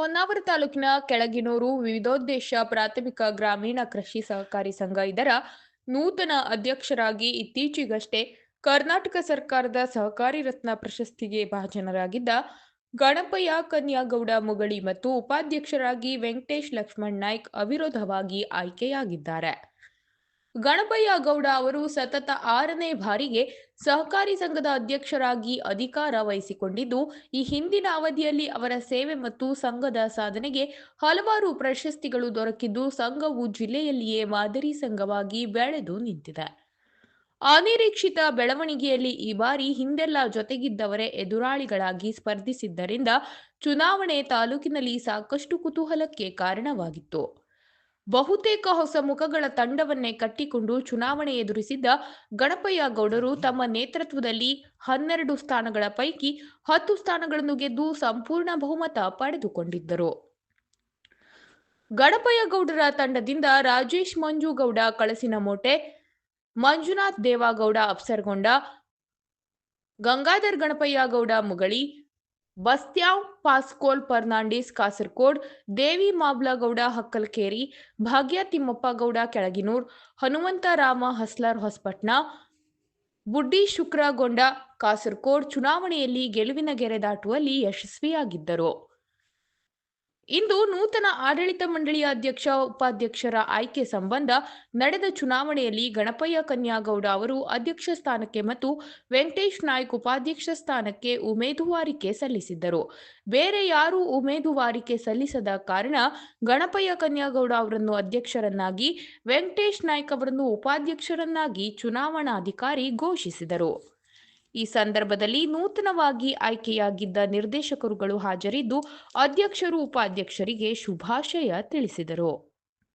ಹೊನ್ನಾವರ ತಾಲೂಕಿನ ಕೆಳಗಿನೂರು ವಿವಿಧೋದ್ದೇಶ ಪ್ರಾಥಮಿಕ ಗ್ರಾಮೀಣ ಕೃಷಿ ಸಹಕಾರಿ ಸಂಘ ಇದರ ನೂತನ ಅಧ್ಯಕ್ಷರಾಗಿ ಇತ್ತೀಚೆಗಷ್ಟೇ ಕರ್ನಾಟಕ ಸರ್ಕಾರದ ಸಹಕಾರಿ ರತ್ನ ಪ್ರಶಸ್ತಿಗೆ ಭಾಜನರಾಗಿದ್ದ ಗಣಪಯ್ಯ ಕನ್ಯಾಗೌಡ ಮುಗಳಿ ಮತ್ತು ಉಪಾಧ್ಯಕ್ಷರಾಗಿ ವೆಂಕಟೇಶ್ ಲಕ್ಷ್ಮಣ್ ನಾಯ್ಕ್ ಅವಿರೋಧವಾಗಿ ಆಯ್ಕೆಯಾಗಿದ್ದಾರೆ. ಗಣಪಯ್ಯ ಗೌಡ ಅವರು ಸತತ ಆರನೇ ಬಾರಿಗೆ ಸಹಕಾರಿ ಸಂಘದ ಅಧ್ಯಕ್ಷರಾಗಿ ಅಧಿಕಾರ ವಹಿಸಿಕೊಂಡಿದ್ದು, ಈ ಹಿಂದಿನ ಅವಧಿಯಲ್ಲಿ ಅವರ ಸೇವೆ ಮತ್ತು ಸಂಘದ ಸಾಧನೆಗೆ ಹಲವಾರು ಪ್ರಶಸ್ತಿಗಳು ದೊರಕಿದ್ದು, ಸಂಘವು ಜಿಲ್ಲೆಯಲ್ಲಿಯೇ ಮಾದರಿ ಸಂಘವಾಗಿ ಬೆಳೆದು ನಿಂತಿದೆ. ಅನಿರೀಕ್ಷಿತ ಬೆಳವಣಿಗೆಯಲ್ಲಿ ಈ ಬಾರಿ ಹಿಂದೆಲ್ಲ ಜೊತೆಗಿದ್ದವರೇ ಎದುರಾಳಿಗಳಾಗಿ ಸ್ಪರ್ಧಿಸಿದ್ದರಿಂದ, ಚುನಾವಣೆ ತಾಲೂಕಿನಲ್ಲಿ ಸಾಕಷ್ಟು ಕುತೂಹಲಕ್ಕೆ ಕಾರಣವಾಗಿತ್ತು. ಬಹುತೇಕ ಹೊಸ ಮುಖಗಳ ತಂಡವನ್ನೇ ಕಟ್ಟಿಕೊಂಡು ಚುನಾವಣೆ ಎದುರಿಸಿದ್ದ ಗಣಪಯ್ಯ ಗೌಡರು ತಮ್ಮ ನೇತೃತ್ವದಲ್ಲಿ ಹನ್ನೆರಡು ಸ್ಥಾನಗಳ ಪೈಕಿ ಹತ್ತು ಸ್ಥಾನಗಳನ್ನು ಗೆದ್ದು ಸಂಪೂರ್ಣ ಬಹುಮತ ಪಡೆದುಕೊಂಡಿದ್ದರು. ಗಣಪಯ್ಯ ಗೌಡರ ತಂಡದಿಂದ ರಾಜೇಶ್ ಮಂಜುಗೌಡ ಕಳಸಿನಮೋಟೆ ಮಂಜುನಾಥ್ ದೇವಾಗೌಡ ಅಪ್ಸರ್ಗೊಂಡ, ಗಂಗಾಧರ್ ಗಣಪಯ್ಯ ಗೌಡ ಮುಗಳಿ ಬಸ್ತ್ಯಾವ್, ಪಾಸ್ಕೋಲ್ ಫರ್ನಾಂಡಿಸ್ ಕಾಸರಕೋಡ್ ದೇವಿ ಮಾಬ್ಲಗೌಡ, ಹಕ್ಕಲ್ಕೇರಿ, ಭಾಗ್ಯ ತಿಮ್ಮಪ್ಪ ಗೌಡ, ಕೆಳಗಿನೂರ್, ಹನುಮಂತ ರಾಮ, ಹಸ್ಲರ್ ಹೊಸಪಟ್ನ, ಬುಡ್ಡಿ ಶುಕ್ರಗೊಂಡ ಕಾಸರಕೋಡ್ ಚುನಾವಣೆಯಲ್ಲಿ ಗೆಲುವಿನ ಗೆರೆ ದಾಟುವಲ್ಲಿ ಯಶಸ್ವಿಯಾಗಿದ್ದರು. ಇಂದು ನೂತನ ಆಡಳಿತ ಮಂಡಳಿಯ ಅಧ್ಯಕ್ಷ, ಉಪಾಧ್ಯಕ್ಷರ ಆಯ್ಕೆ ಸಂಬಂಧ ನಡೆದ ಚುನಾವಣೆಯಲ್ಲಿ ಗಣಪಯ್ಯ ಕನ್ಯಾಗೌಡ ಅವರು ಅಧ್ಯಕ್ಷ ಸ್ಥಾನಕ್ಕೆ ಮತ್ತು ವೆಂಕಟೇಶ್ ನಾಯ್ಕ್ ಉಪಾಧ್ಯಕ್ಷ ಸ್ಥಾನಕ್ಕೆ ಉಮೇದುವಾರಿಕೆ ಸಲ್ಲಿಸಿದ್ದರು. ಬೇರೆ ಯಾರೂ ಉಮೇದುವಾರಿಕೆ ಸಲ್ಲಿಸದ ಕಾರಣ ಗಣಪಯ್ಯ ಕನ್ಯಾಗೌಡ ಅವರನ್ನು ಅಧ್ಯಕ್ಷರನ್ನಾಗಿ, ವೆಂಕಟೇಶ್ ನಾಯ್ಕ್ ಅವರನ್ನು ಉಪಾಧ್ಯಕ್ಷರನ್ನಾಗಿ ಚುನಾವಣಾಧಿಕಾರಿ ಘೋಷಿಸಿದರು. ಈ ಸಂದರ್ಭದಲ್ಲಿ ನೂತನವಾಗಿ ಆಯ್ಕೆಯಾಗಿದ್ದ ನಿರ್ದೇಶಕರುಗಳು ಹಾಜರಿದ್ದು ಅಧ್ಯಕ್ಷರು ಉಪಾಧ್ಯಕ್ಷರಿಗೆ ಶುಭಾಶಯ ತಿಳಿಸಿದರು.